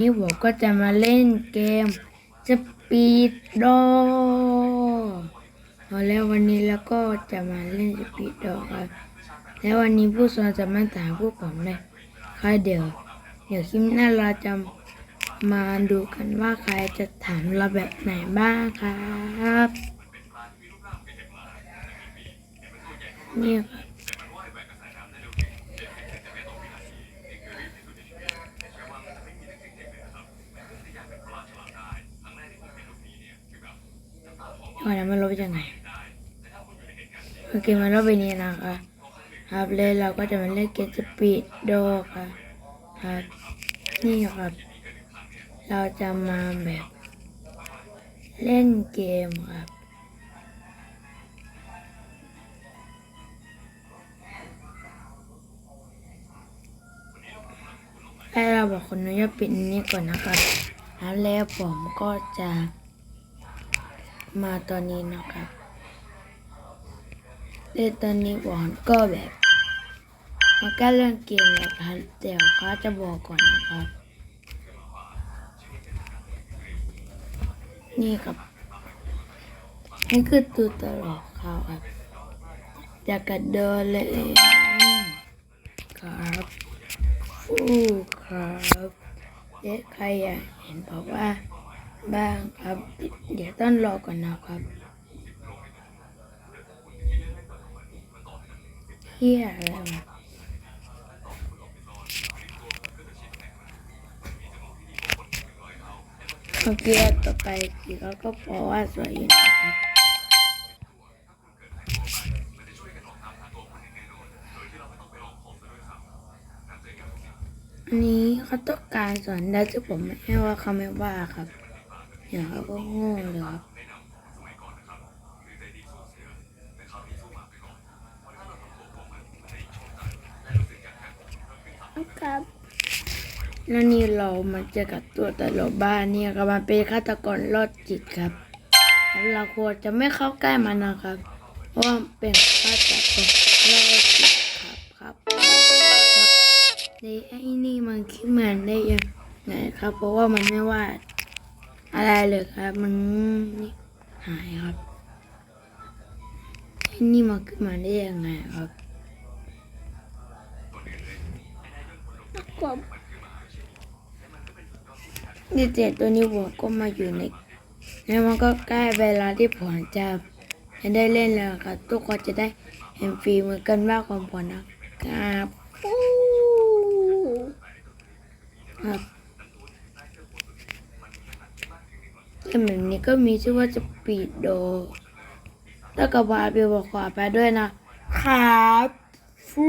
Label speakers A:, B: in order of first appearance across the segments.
A: นี้ผมก็จะมาเล่นเกมสปีดดอพอแล้ววันนี้แล้วก็จะมาเล่นสปีดดอครับแล้ววันนี้ผู้สอนจะมาถามพวกผมเลยค่ะเดี๋ยว เดี๋ยวคลิปหน้าเราจะมาดูกันว่าใครจะถามเราแบบไหนบ้างครับ นี่ครับ วันนั้นมันลบยังไงโอเคมันลบไปนี้นะคะครับเลยเราก็จะมาเล่นเกมสปีดโดค่ะครับนี่ครับเราจะมาแบบเล่นเกมครับให้เราบอกคนนู้จะปิดนนี้ก่อนนะครับแล้วผมก็จะ มาตอนนี้นะครับในตอนนี้บอลก็แบบมาใกล้เรื่องเกมแล้วครับเดี๋ยวเขาจะบอกก่อนนะครับ นี่ครับนี่คือตัวตลกเขาครับจะกระโดดเลยครับฟูครับเด็กใครอยากเห็นบอกว่า บ้างครับ เดี๋ยวต้องรอก่อนนะครับเฮียอะไรวะเมื่อกี้ต่อไปคือเขาก็บอว่าสวยอยู่นะครับอันนี้เขาต้องการสอนได้ที่ผมไม่ว่าเขาไม่ว่าครับ อย่างเขาก็โง่เลยครับครับแล้วนี่เรามาเจอกับตัวตลกบ้านเนี่ยก็มาเป็นฆาตกรโรคจิตครับแล้วเราควรจะไม่เข้าใกล้มันนะครับ เพราะว่าเป็นฆาตกรโรคจิตครับครับครับในไอ้นี่มันคิดเหมือนได้ยังไงครับ เพราะว่ามันไม่ว่า อะไรเลยครับมันหายครับนี่มันขึ้นมาได้ยังไงครับกบนี่เจ็ดตัวนี้ผมก็มาอยู่ในแล้วมันก็ใกล้เวลาที่ผมจะจะได้เล่นแล้วครับทุกคนจะได้เห็นฟรีเหมือนกันว่าของผมนะครับครับ เกมแบบ นี้ก็มีชื่อว่าสปีดโด แล้วก็บาร์บิวบอกขอไปด้วยนะ ครับฟู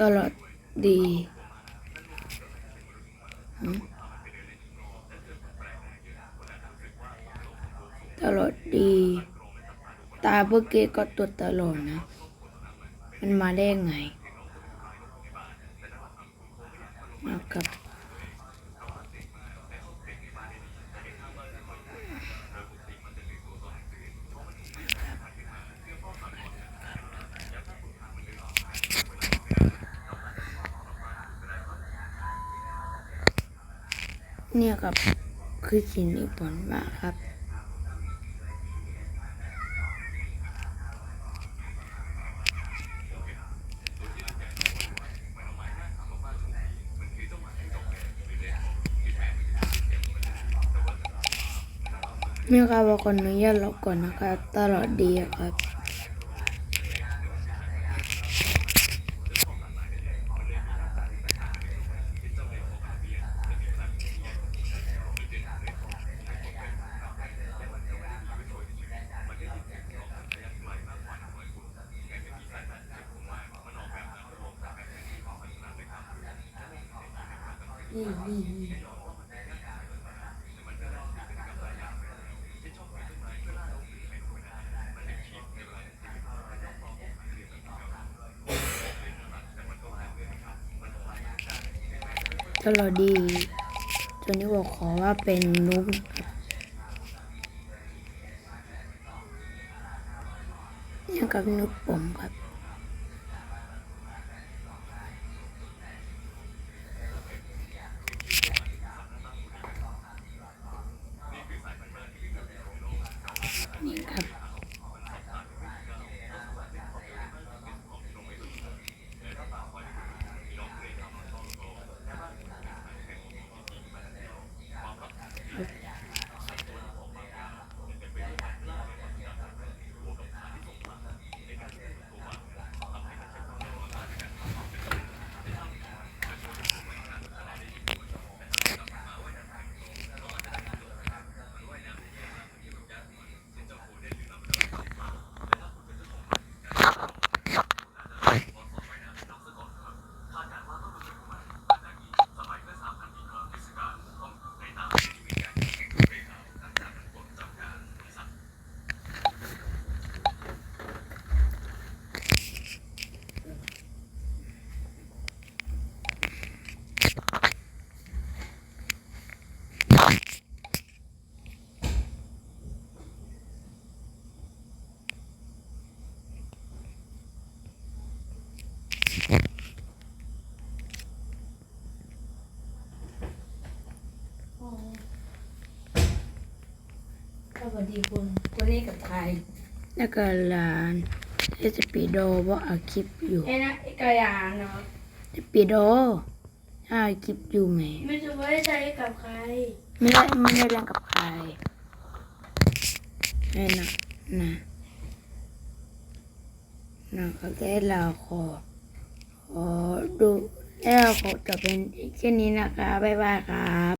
A: ตลอดดีตลอดดี ตาเมื่อกี้ก็ตัวตลอดนะ มันมาได้ยังไงนะครับ เนี่ยครับคือสิ่งที่ผลมาครับเนี่ยครับบอกคนอนุญาตลบก่อนนะครับ ตลอดดีครับ นี่นี่นี่ตลอดดีจนนี้บอกขอว่าเป็นนุ๊กเนี่ยกับนุ๊กผมครับ 你看
B: สวัสดีคุณคุณนี่กับใคร
A: แล้วก็ร้านเอสปีโดว่าเอาคลิปอยู่
B: ไอ้นะไอ้กระยานเนาะ
A: เอสปีโดถ้าเอาคลิปอยู่ไหม
B: ไม่จะไม่ได้ใช้กับใคร
A: ไม่ได้ไม่ได้เล่นกับใครไม่นะนะนะครับแต่เราขอขอดูแล้วขอจะเป็นแค่นี้นะคะบ๊ายบายครับ